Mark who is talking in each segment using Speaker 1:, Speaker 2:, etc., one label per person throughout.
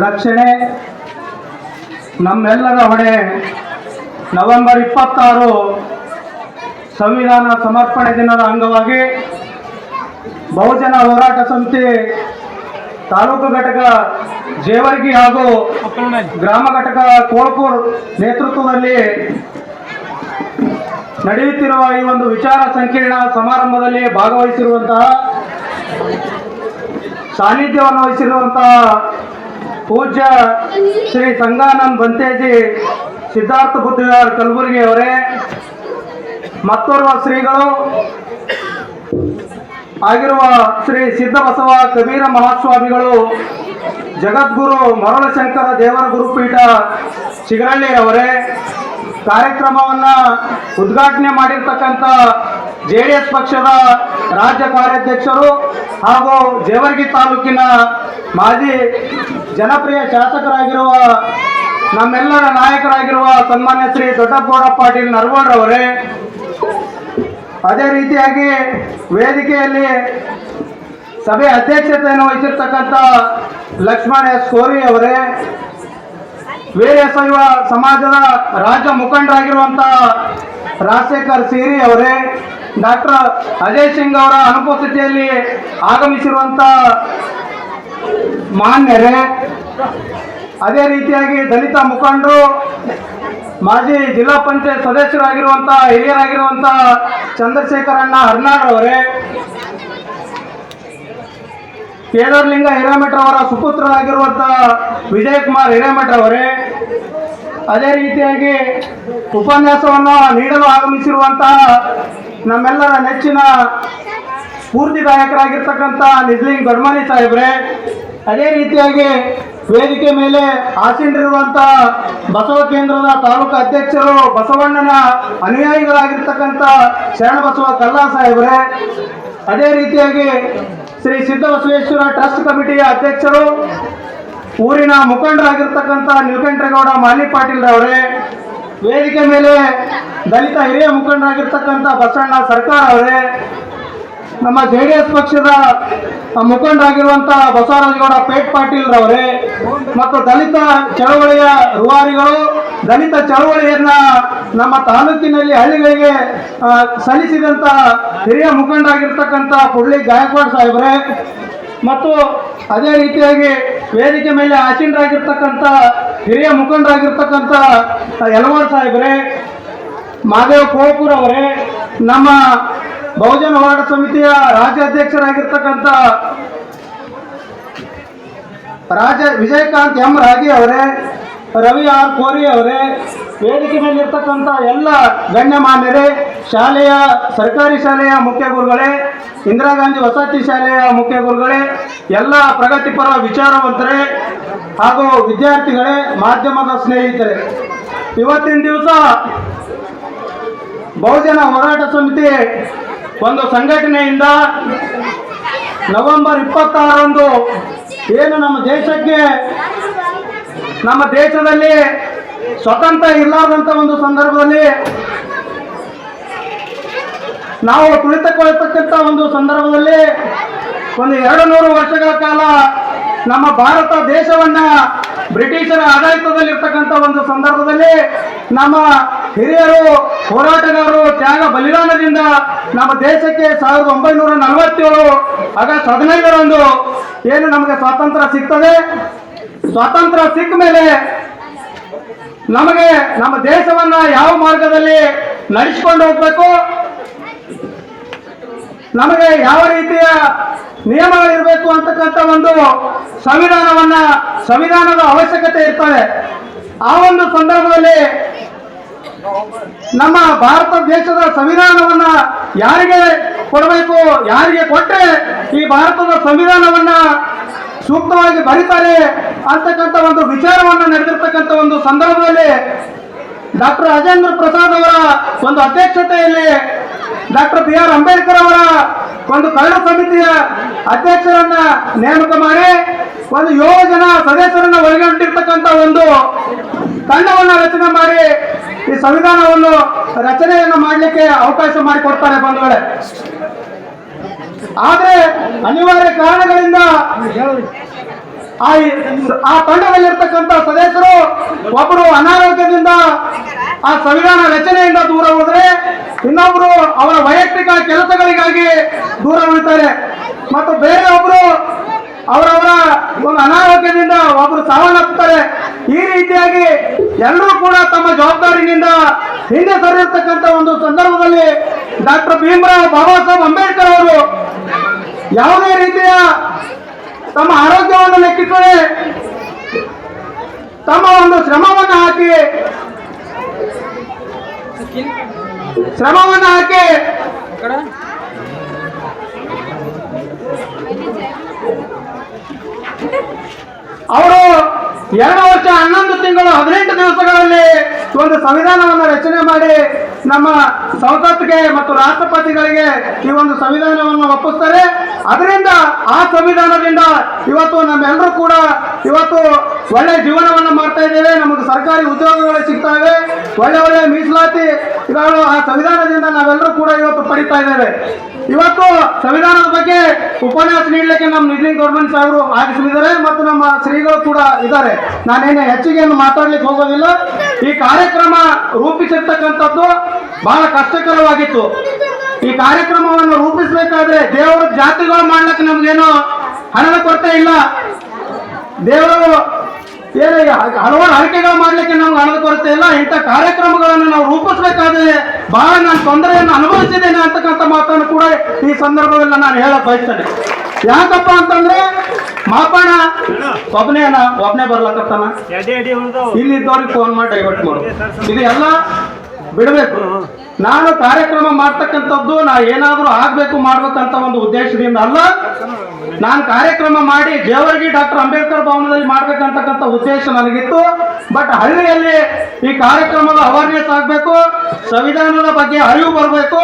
Speaker 1: ರಕ್ಷಣೆ ನಮ್ಮೆಲ್ಲರ ಹೊಣೆ. ನವೆಂಬರ್ ಇಪ್ಪತ್ತಾರು ಸಂವಿಧಾನ ಸಮರ್ಪಣೆ ದಿನದ ಅಂಗವಾಗಿ ಬಹುಜನ ಹೋರಾಟ ಸಮಿತಿ ತಾಲೂಕು ಘಟಕ ಜೇವರ್ಗಿ ಹಾಗೂ ಗ್ರಾಮ ಘಟಕ ಕೋಳ್ಪುರ್ ನೇತೃತ್ವದಲ್ಲಿ ನಡೆಯುತ್ತಿರುವ ಈ ಒಂದು ವಿಚಾರ ಸಂಕಿರಣ ಸಮಾರಂಭದಲ್ಲಿ ಭಾಗವಹಿಸಿರುವಂತಹ ಸಾನ್ನಿಧ್ಯವನ್ನು ವಹಿಸಿರುವಂತಹ ಪೂಜ್ಯ ಶ್ರೀ ಸಂಗಾನಂದ್ ಬಂತೇಜಿ ಸಿದ್ಧಾರ್ಥ ಬುದ್ಧಿಗಾರ್ ಕಲಬುರಗಿ ಅವರೇ ಮತ್ತೋರ್ವ ಶ್ರೀಗಳು ಆಗಿರುವ ಶ್ರೀ ಸಿದ್ಧಬಸವ ಕಬೀರ ಮಹಾಸ್ವಾಮಿಗಳು, ಜಗದ್ಗುರು ಮರಳಶಂಕರ ದೇವರ ಗುರುಪೀಠ ಅವರೇ, ಕಾರ್ಯಕ್ರಮವನ್ನು ಉದ್ಘಾಟನೆ ಮಾಡಿರ್ತಕ್ಕಂಥ ಜೆ ಡಿ ಎಸ್ ಪಕ್ಷದ ರಾಜ್ಯ ಕಾರ್ಯಾಧ್ಯಕ್ಷರು ಹಾಗೂ ಜೇವರ್ಗಿ ತಾಲೂಕಿನ ಮಾಜಿ ಜನಪ್ರಿಯ ಶಾಸಕರಾಗಿರುವ ನಮ್ಮೆಲ್ಲರ ನಾಯಕರಾಗಿರುವ ಸನ್ಮಾನ್ಯ ಶ್ರೀ ದೊಡ್ಡಗೌಡ ಪಾಟೀಲ್ ನರಗೋಡ್ರವರೇ ಅದೇ ರೀತಿಯಾಗಿ ವೇದಿಕೆಯಲ್ಲಿ ಸಭೆ ಅಧ್ಯಕ್ಷತೆಯನ್ನು ವಹಿಸಿರ್ತಕ್ಕಂಥ ಲಕ್ಷ್ಮಣ ಎಸ್ ಕೋರಿ ಅವರೇ ವೀರಶೈವ ಸಮಾಜದ ರಾಜ್ಯ ಮುಖಂಡರಾಗಿರುವಂತಹ ರಾಜಶೇಖರ್ ಸೀರಿ ಅವರೇ, ಡಾಕ್ಟರ್ ಅಜಯ್ ಸಿಂಗ್ ಅವರ ಅನುಪಸ್ಥಿತಿಯಲ್ಲಿ ಆಗಮಿಸಿರುವಂತ ಮಾನ್ಯರೇ, ಅದೇ ರೀತಿಯಾಗಿ ದಲಿತ ಮುಖಂಡರು ಮಾಜಿ ಜಿಲ್ಲಾ ಪಂಚಾಯತ್ ಸದಸ್ಯರಾಗಿರುವಂತಹ ಹಿರಿಯರಾಗಿರುವಂತಹ ಚಂದ್ರಶೇಖರಣ್ಣ ಹರ್ನಾಡ್ ಅವರೇ, ಕೇದಾರ್ಲಿಂಗ ಹಿರೇಮಠ ಅವರ ಸುಪುತ್ರರಾಗಿರುವಂತಹ ವಿಜಯಕುಮಾರ್ ಹಿರೇಮಠ ಅವರೇ, ಅದೇ ರೀತಿಯಾಗಿ ಉಪನ್ಯಾಸವನ್ನು ನೀಡಲು ಆಗಮಿಸಿರುವಂತಹ ನಮ್ಮೆಲ್ಲರ ನೆಚ್ಚಿನ ಸ್ಫೂರ್ತಿದಾಯಕರಾಗಿರ್ತಕ್ಕಂಥ ನಿಜ್ಲಿಂಗ್ ಬರ್ಮಾನಿ ಸಾಹೇಬ್ರೆ, ಅದೇ ರೀತಿಯಾಗಿ ವೇದಿಕೆ ಮೇಲೆ ಆಸೀನರಿರುವಂತಹ ಬಸವ ಕೇಂದ್ರದ ತಾಲೂಕು ಅಧ್ಯಕ್ಷರು ಬಸವಣ್ಣನ ಅನುಯಾಯಿಗಳಾಗಿರ್ತಕ್ಕಂಥ ಶರಣಬಸವ ಕಲ್ಲಾ ಸಾಹೇಬರೇ, ಅದೇ ರೀತಿಯಾಗಿ ಶ್ರೀ ಸಿದ್ದಬಸವೇಶ್ವರ ಟ್ರಸ್ಟ್ ಕಮಿಟಿಯ ಅಧ್ಯಕ್ಷರು, ಊರಿನ ಮುಖಂಡರಾಗಿರ್ತಕ್ಕಂಥ ನೀಲಕಂಠೇಗೌಡ ಮಾಲಿ ಪಾಟೀಲ್ ಅವರೇ ವೇದಿಕೆ ಮೇಲೆ ದಲಿತ ಹಿರಿಯ ಮುಖಂಡರಾಗಿರ್ತಕ್ಕಂಥ ಬಸಣ್ಣ ಸರ್ಕಾರ ಅವರೇ ನಮ್ಮ ಜೆ ಡಿ ಎಸ್ ಪಕ್ಷದ ಮುಖಂಡರಾಗಿರುವಂತಹ ಬಸವರಾಜಗೌಡ ಪೇಟ್ ಪಾಟೀಲ್ ರವರೇ, ಮತ್ತು ದಲಿತ ಚಳವಳಿಯ ರೂವಾರಿಗಳು, ದಲಿತ ಚಳವಳಿಯನ್ನ ನಮ್ಮ ತಾಲೂಕಿನಲ್ಲಿ ಹಳ್ಳಿಗಳಿಗೆ ಸಲ್ಲಿಸಿದಂಥ ಹಿರಿಯ ಮುಖಂಡರಾಗಿರ್ತಕ್ಕಂಥ ಪುಳ್ಳಿ ಗಾಯಕ್ವಾಡ್ ಸಾಹೇಬ್ರೆ, ಮತ್ತು ಅದೇ ರೀತಿಯಾಗಿ ವೇದಿಕೆ ಮೇಲೆ ಆಸೀನರಾಗಿರ್ತಕ್ಕಂಥ ಹಿರಿಯ ಮುಖಂಡರಾಗಿರ್ತಕ್ಕಂಥ ಯಲವಾಡ್ ಸಾಹೇಬ್ರೆ, ಮಾದೇವ್ ಕೋಪುರ್ ನಮ್ಮ ಬಹುಜನ ಹೋರಾಟ ಸಮಿತಿಯ ರಾಜ್ಯಾಧ್ಯಕ್ಷರಾಗಿರ್ತಕ್ಕಂಥ ರಾಜ ವಿಜಯಕಾಂತ್ ಎಂ ರಾಗಿ ಅವರೇ, ರವಿ ಆರ್ ಕೋರಿ ಅವರೇ, ವೇದಿಕೆ ಮೇಲೆ ಇರ್ತಕ್ಕಂಥ ಎಲ್ಲ ಗಣ್ಯಮಾನ್ಯರೇ, ಶಾಲೆಯ ಸರ್ಕಾರಿ ಶಾಲೆಯ ಮುಖ್ಯ ಗುರುಗಳೇ, ಇಂದಿರಾ ಗಾಂಧಿ ವಸತಿ ಶಾಲೆಯ ಮುಖ್ಯ ಗುರುಗಳೇ, ಎಲ್ಲ ಪ್ರಗತಿಪರ ವಿಚಾರವಂತರೇ ಹಾಗೂ ವಿದ್ಯಾರ್ಥಿಗಳೇ, ಮಾಧ್ಯಮದ ಸ್ನೇಹಿತರೆ. ಇವತ್ತಿನ ದಿವಸ ಬಹುಜನ ಹೋರಾಟ ಸಮಿತಿ ಒಂದು ಸಂಘಟನೆಯಿಂದ ನವೆಂಬರ್ ಇಪ್ಪತ್ತಾರರಂದು ಏನು ನಮ್ಮ ದೇಶಕ್ಕೆ, ನಮ್ಮ ದೇಶದಲ್ಲಿ ಸ್ವತಂತ್ರ ಇಲ್ಲದಂತ ಒಂದು ಸಂದರ್ಭದಲ್ಲಿ ನಾವು ತುಳಿತಗೊಳ್ತಕ್ಕಂಥ ಒಂದು ಸಂದರ್ಭದಲ್ಲಿ ಒಂದು ಎರಡು ನೂರು ವರ್ಷಗಳ ಕಾಲ ನಮ್ಮ ಭಾರತ ದೇಶವನ್ನ ಬ್ರಿಟಿಷರ ಆಡಳಿತದಲ್ಲಿರ್ತಕ್ಕಂಥ ಒಂದು ಸಂದರ್ಭದಲ್ಲಿ ನಮ್ಮ ಹಿರಿಯರು ಹೋರಾಟಗಾರರು ತ್ಯಾಗ ಬಲಿದಾನದಿಂದ ನಮ್ಮ ದೇಶಕ್ಕೆ ಸಾವಿರದ ಒಂಬೈನೂರ ನಲವತ್ತೇಳು ಆಗಸ್ಟ್ ಹದಿನೈದರಂದು ಏನು ನಮಗೆ ಸ್ವಾತಂತ್ರ್ಯ ಸಿಗ್ತದೆ? ಸ್ವಾತಂತ್ರ್ಯ ಸಿಕ್ಕ ಮೇಲೆ ನಮಗೆ ನಮ್ಮ ದೇಶವನ್ನ ಯಾವ ಮಾರ್ಗದಲ್ಲಿ ನಡೆಸಿಕೊಂಡು ಹೋಗ್ಬೇಕು? ನಮಗೆ ಯಾವ ರೀತಿಯ ನಿಯಮಗಳಿರಬೇಕು ಅಂತಕ್ಕಂಥ ಒಂದು ಸಂವಿಧಾನವನ್ನ, ಸಂವಿಧಾನದ ಅವಶ್ಯಕತೆ ಇರ್ತದೆ. ಆ ಒಂದು ಸಂದರ್ಭದಲ್ಲಿ ನಮ್ಮ ಭಾರತ ದೇಶದ ಸಂವಿಧಾನವನ್ನ ಯಾರಿಗೆ ಕೊಡಬೇಕು, ಯಾರಿಗೆ ಕೊಟ್ಟರೆ ಈ ಭಾರತದ ಸಂವಿಧಾನವನ್ನ ಸೂಕ್ತವಾಗಿ ಬರೀತಾರೆ ಅಂತಕ್ಕಂಥ ಒಂದು ವಿಚಾರವನ್ನು ನಡೆದಿರ್ತಕ್ಕಂಥ ಒಂದು ಸಂದರ್ಭದಲ್ಲಿ ಡಾಕ್ಟರ್ ರಾಜೇಂದ್ರ ಪ್ರಸಾದ್ ಅವರ ಒಂದು ಅಧ್ಯಕ್ಷತೆಯಲ್ಲಿ ಡಾಕ್ಟರ್ ಬಿ ಆರ್ ಅಂಬೇಡ್ಕರ್ ಅವರ ಒಂದು ಕರಡು ಸಮಿತಿಯ ಅಧ್ಯಕ್ಷರನ್ನ ನೇಮಕ ಮಾಡಿ ಒಂದು ಏಳು ಜನ ಸದಸ್ಯರನ್ನ ಒಳಗೊಂಡಿರ್ತಕ್ಕಂಥ ಒಂದು ತಂಡವನ್ನ ರಚನೆ ಮಾಡಿ ಈ ಸಂವಿಧಾನವನ್ನು ರಚನೆಯನ್ನು ಮಾಡಲಿಕ್ಕೆ ಅವಕಾಶ ಮಾಡಿಕೊಡ್ತಾರೆ ಬಂಧುಗಳೇ. ಆದ್ರೆ ಅನಿವಾರ್ಯ ಕಾರಣಗಳಿಂದ ಆ ತಂಡದಲ್ಲಿರ್ತಕ್ಕಂಥ ಸದಸ್ಯರು ಒಬ್ಬರು ಅನಾರೋಗ್ಯದಿಂದ ಆ ಸಂವಿಧಾನ ರಚನೆಯಿಂದ ದೂರ ಹೋದ್ರೆ ಇನ್ನೊಬ್ರು ಅವರ ವೈಯಕ್ತಿಕ ಕೆಲಸಗಳಿಗಾಗಿ ದೂರ ಉಳಿತಾರೆ. ಮತ್ತು ಬೇರೆ ಒಬ್ರು ಅವರವರ ಒಂದು ಅನಾರೋಗ್ಯದಿಂದ ಒಬ್ರು ಸಾವನ್ನಪ್ಪುತ್ತಾರೆ. ಈ ರೀತಿಯಾಗಿ ಎಲ್ಲರೂ ಕೂಡ ತಮ್ಮ ಜವಾಬ್ದಾರಿಯಿಂದ ಹಿಂದೆ ಸರಿರ್ತಕ್ಕಂಥ ಒಂದು ಸಂದರ್ಭದಲ್ಲಿ ಡಾಕ್ಟರ್ ಭೀಮರಾವ್ ಬಾಬಾ ಸಾಹೇಬ್ ಅಂಬೇಡ್ಕರ್ ಅವರು ಯಾವುದೇ ರೀತಿಯ ತಮ್ಮ ಆರೋಗ್ಯವನ್ನು ಲೆಕ್ಕಿಸದೆ ತಮ್ಮ ಒಂದು ಶ್ರಮವನ್ನು ಹಾಕಿ ಶ್ರಮವನ್ನು ಹಾಕಿ. ಅವರು ಎರಡು ವರ್ಷ ಹನ್ನೊಂದು ತಿಂಗಳು ಹದಿನೆಂಟು ದಿವಸಗಳಲ್ಲಿ ಒಂದು ಸಂವಿಧಾನವನ್ನು ರಚನೆ ಮಾಡಿ ನಮ್ಮ ಸಂಸತ್ಗೆ ಮತ್ತು ರಾಷ್ಟ್ರಪತಿಗಳಿಗೆ ಈ ಒಂದು ಸಂವಿಧಾನವನ್ನು ಒಪ್ಪಿಸ್ತಾರೆ. ಅದರಿಂದ ಆ ಸಂವಿಧಾನದಿಂದ ಇವತ್ತು ನಮ್ಮೆಲ್ಲರೂ ಕೂಡ ಇವತ್ತು ಒಳ್ಳೆ ಜೀವನವನ್ನು ಮಾಡ್ತಾ ಇದ್ದೇವೆ. ನಮಗೆ ಸರ್ಕಾರಿ ಉದ್ಯೋಗಗಳು ಸಿಗ್ತಾ ಇವೆ. ಒಳ್ಳೆ ಒಳ್ಳೆ ಮೀಸಲಾತಿ ಇದಾಳು ಆ ಸಂವಿಧಾನದಿಂದ ನಾವೆಲ್ಲರೂ ಕೂಡ ಇವತ್ತು ಪಡಿತಾ ಇದ್ದೇವೆ. ಇವತ್ತು ಸಂವಿಧಾನದ ಬಗ್ಗೆ ಉಪನ್ಯಾಸ ನೀಡಲಿಕ್ಕೆ ನಮ್ಮ ನಿಧಿ ಗೌರ್ಮೆಂಟ್ ಸಾಹೇಬರು ಆಗಮಿಸಿದ್ದಾರೆ ಮತ್ತು ನಮ್ಮ ಶ್ರೀಗಳು ಕೂಡ ಇದ್ದಾರೆ. ನಾನೇನು ಹೆಚ್ಚಿಗೆ ಮಾತಾಡ್ಲಿಕ್ಕೆ ಹೋಗೋದಿಲ್ಲ. ಈ ಕಾರ್ಯಕ್ರಮ ರೂಪಿಸಿರ್ತಕ್ಕಂಥದ್ದು ಬಹಳ ಕಷ್ಟಕರವಾಗಿತ್ತು. ಈ ಕಾರ್ಯಕ್ರಮವನ್ನು ರೂಪಿಸಬೇಕಾದ್ರೆ ದೇವರ ಜಾತಿಗಳು ಮಾಡ್ಲಿಕ್ಕೆ ನಮ್ಗೇನು ಹಣದ ಕೊರತೆ ಇಲ್ಲ. ದೇವರು ಏನ ಹಲವಾರು ಆಯ್ಕೆಗಳು ಮಾಡ್ಲಿಕ್ಕೆ ನಮ್ಗೆ ಹಣದ ಕೊರತೆ ಇಲ್ಲ. ಇಂಥ ಕಾರ್ಯಕ್ರಮಗಳನ್ನು ನಾವು ರೂಪಿಸಬೇಕಾದ್ರೆ ಬಹಳ ನಾನು ತೊಂದರೆಯನ್ನು ಅನುಭವಿಸಿದ್ದೇನೆ ಅಂತಕ್ಕಂಥ ಮಾತನ್ನು ಕೂಡ ಈ ಸಂದರ್ಭದಲ್ಲಿ ನಾನು ಹೇಳಕ್ ಬಯಸ್ತೇನೆ. ಯಾಕಪ್ಪ ಅಂತಂದ್ರೆ ಮಾಪಣ ಒಬ್ಬನೇನ ಒಬ್ಬನೇ ಬರ್ಲಕತ್ತಾನ? ಇಲ್ಲಿದ್ದವ್ರಿಗೆ ಫೋನ್ ಮಾಡಿ ಡೈವರ್ಟ್ ಮಾಡು. ಇದು ಎಲ್ಲ ಬಿಡಬೇಕು. ನಾನು ಕಾರ್ಯಕ್ರಮ ಮಾಡ್ತಕ್ಕಂಥದ್ದು ನಾ ಏನಾದರೂ ಆಗ್ಬೇಕು ಮಾಡ್ಬೇಕಂತ ಒಂದು ಉದ್ದೇಶದಿಂದ ಅಲ್ಲ. ನಾನು ಕಾರ್ಯಕ್ರಮ ಮಾಡಿ ಜೇವರ್ಗಿ ಡಾಕ್ಟರ್ ಅಂಬೇಡ್ಕರ್ ಭವನದಲ್ಲಿ ಮಾಡ್ಬೇಕಂತಕ್ಕಂಥ ಉದ್ದೇಶ ನನಗಿತ್ತು. ಬಟ್ ಹಳ್ಳಿಯಲ್ಲಿ ಈ ಕಾರ್ಯಕ್ರಮದ ಅವೇರ್ನೆಸ್ ಆಗಬೇಕು, ಸಂವಿಧಾನದ ಬಗ್ಗೆ ಅರಿವು ಬರಬೇಕು,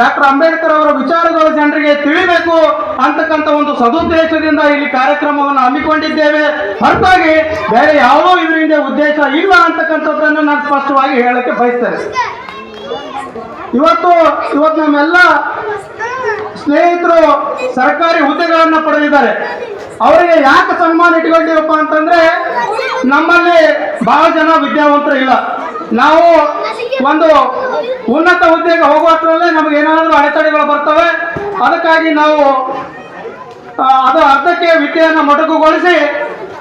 Speaker 1: ಡಾಕ್ಟರ್ ಅಂಬೇಡ್ಕರ್ ಅವರ ವಿಚಾರಗಳು ಜನರಿಗೆ ತಿಳಿಬೇಕು ಅಂತಕ್ಕಂಥ ಒಂದು ಸದುದ್ದೇಶದಿಂದ ಇಲ್ಲಿ ಕಾರ್ಯಕ್ರಮವನ್ನು ಹಮ್ಮಿಕೊಂಡಿದ್ದೇವೆ. ಹೊರತಾಗಿ ಬೇರೆ ಯಾವುದೋ ಇದರಿಂದ ಉದ್ದೇಶ ಇಲ್ಲ ಅಂತಕ್ಕಂಥದ್ದನ್ನು ನಾನು ಸ್ಪಷ್ಟವಾಗಿ ಹೇಳಕ್ಕೆ ಬಯಸ್ತೇನೆ. ಇವತ್ತು ಇವತ್ತು ನಮ್ಮೆಲ್ಲ ಸ್ನೇಹಿತರು ಸರ್ಕಾರಿ ಹುದ್ದೆಗಳನ್ನು ಪಡೆದಿದ್ದಾರೆ. ಅವರಿಗೆ ಯಾಕೆ ಸನ್ಮಾನ ಇಟ್ಕೊಂಡಿವಪ್ಪ ಅಂತಂದ್ರೆ, ನಮ್ಮಲ್ಲಿ ಬಹಳ ಜನ ವಿದ್ಯಾವಂತರು ಇಲ್ಲ. ನಾವು ಒಂದು ಉನ್ನತ ಹುದ್ದೆಗೆ ಹೋಗುವಷ್ಟರಲ್ಲೇ ನಮ್ಗೆ ಏನಾದರೂ ಅಡೆತಡೆಗಳು ಬರ್ತವೆ. ಅದಕ್ಕಾಗಿ ನಾವು ಅದು ಅರ್ಧಕ್ಕೆ ವಿದ್ಯೆಯನ್ನು ಮೊಟಕುಗೊಳಿಸಿ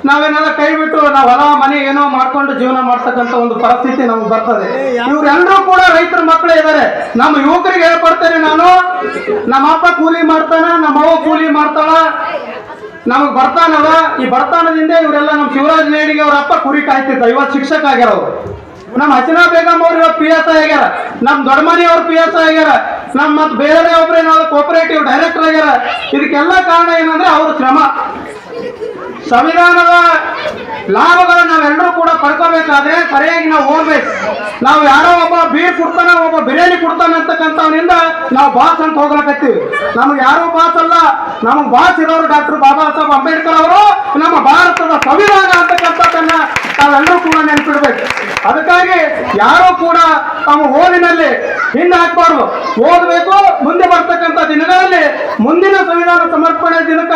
Speaker 1: ನಾವೇನಾದ್ರೂ ಕೈ ಬಿಟ್ಟು ನಾವು ಹೊಲ ಮನೆ ಏನೋ ಮಾಡ್ಕೊಂಡು ಜೀವನ ಮಾಡ್ತಕ್ಕಂಥ ಒಂದು ಪರಿಸ್ಥಿತಿ ನಮ್ಗೆ ಬರ್ತದೆ. ಇವರೆಲ್ಲರೂ ಕೂಡ ರೈತರ ಮಕ್ಕಳೇ ಇದ್ದಾರೆ ನಮ್ಮ ಯುವಕರಿಗೆ ಹೇಳ್ಕೊಡ್ತೇನೆ ನಾನು ನಮ್ಮ ಅಪ್ಪ ಕೂಲಿ ಮಾಡ್ತಾನ ನಮ್ಮ ಅವ್ವ ಕೂಲಿ ಮಾಡ್ತಾಳ ನಮಗ್ ಬರ್ತಾನವ ಈ ಬರ್ತಾನದಿಂದ ಇವರೆಲ್ಲ ನಮ್ಮ ಶಿವರಾಜ್ ನಾಯ್ಡಿಗೆ ಅವ್ರ ಅಪ್ಪ ಕುರಿ ಕಾಯ್ತಿದ್ದ ಇವತ್ತು ಶಿಕ್ಷಕ ಆಗ್ಯಾರ ಅವ್ರು. ನಮ್ಮ ಹಸಿನಾ ಬೇಗಂ ಅವ್ರ ಇವತ್ತು ಪಿ ಎಸ್ ಐ ಆಗ್ಯಾರ. ನಮ್ಮ ದೊಡ್ಡಮನಿ ಅವ್ರ ಪಿ ಎಸ್ ಐ ಆಗ್ಯಾರ. ನಮ್ಮ ಮತ್ತೆ ಬೇರೆ ಒಬ್ರು ಏನಾದ್ರು ಕೋಪರೇಟಿವ್ ಡೈರೆಕ್ಟರ್ ಆಗ್ಯಾರ. ಇದಕ್ಕೆಲ್ಲ ಕಾರಣ ಏನಂದ್ರೆ ಅವ್ರ ಶ್ರಮ. ಸಂವಿಧಾನದ ಲಾಭಗಳನ್ನ ನಾವೆಲ್ಲರೂ ಕೂಡ ಪಡ್ಕೋಬೇಕಾದ್ರೆ ಸರಿಯಾಗಿ ನಾವು ಹೋಗ್ಬೇಕು ನಾವು ಯಾರೋ ಒಬ್ಬ ಬೀರ್ ಕೊಡ್ತಾನ, ಒಬ್ಬ ಬಿರಿಯಾನಿ ಕೊಡ್ತಾನೆ ಅಂತಕ್ಕಂಥವನಿಂದ ನಾವು ಬಾಸ್ ಅಂತ ಹೋಗ್ಲಕತ್ತೀವಿ ನಮ್ಗೆ ಯಾರೋ ಬಾಸ್ ಅಲ್ಲ. ನಮಗೆ ಬಾಸ್ ಇರೋರು ಡಾಕ್ಟರ್ ಬಾಬಾ ಸಾಹೇಬ್ ಅಂಬೇಡ್ಕರ್ ಅವರು, ನಮ್ಮ ಭಾರತದ ಸಂವಿಧಾನ ಅಂತಕ್ಕಂಥದ್ದನ್ನ ನಾವೆಲ್ಲರೂ ಕೂಡ ನೆನ್ಪಿಡ್ಬೇಕು. ಅದಕ್ಕಾಗಿ ಯಾರು ಕೂಡ ತಮ್ಮ ಓದಿನಲ್ಲಿ ಹಿಂದೆ ಹಾಕ್ಬಾರ್ದು. ಓದಬೇಕು, ಮುಂದೆ ಬರ್ತಕ್ಕಂಥ ದಿನಗಳಲ್ಲಿ ಮುಂದಿನ ಸಂವಿಧಾನ ಸಮರ್ಪಣೆ ದಿನಕ್ಕ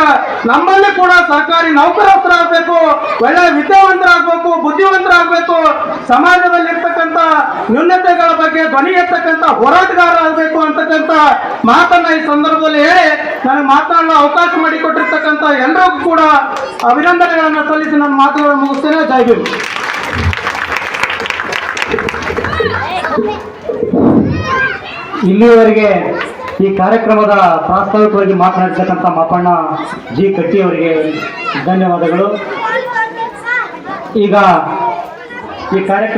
Speaker 1: ನಮ್ಮಲ್ಲಿ ಕೂಡ ಸರ್ಕಾರಿ ನೌಕರಸ್ಥರಾಗಬೇಕು ಒಳ್ಳೆ ವಿದ್ಯಾವಂತರಾಗಬೇಕು, ಬುದ್ಧಿವಂತರಾಗಬೇಕು ಸಮಾಜದಲ್ಲಿ ಸಮಾಜದಲ್ಲಿರ್ತಕ್ಕಂಥ ನ್ಯೂನತೆಗಳ ಬಗ್ಗೆ ಧ್ವನಿ ಎತ್ತಕ್ಕಂಥ ಹೋರಾಟಗಾರ ಆಗಬೇಕು ಅಂತಕ್ಕಂಥ ಮಾತನ್ನ ಈ ಸಂದರ್ಭದಲ್ಲಿ ಹೇಳಿ ನನಗೆ ಮಾತನಾಡಲು ಅವಕಾಶ ಮಾಡಿಕೊಟ್ಟಿರ್ತಕ್ಕಂಥ ಎಲ್ಲರಿಗೂ ಕೂಡ ಅಭಿನಂದನೆಗಳನ್ನು ಸಲ್ಲಿಸಿ ನನ್ನ ಮಾತುಗಳನ್ನು ಮುಗಿಸ್ತೇನೆ. ಭೀಮ್
Speaker 2: ಇಲ್ಲಿಯವರೆಗೆ ಈ ಕಾರ್ಯಕ್ರಮದ ಪ್ರಾಸ್ತಾವಿಕವಾಗಿ ಮಾತನಾಡಿರ್ತಕ್ಕಂಥ ಮಾಪಣ್ಣ ಜಿ ಕಟ್ಟಿ ಅವರಿಗೆ ಧನ್ಯವಾದಗಳು. ಈಗ ಈ ಕಾರ್ಯಕ್ರಮ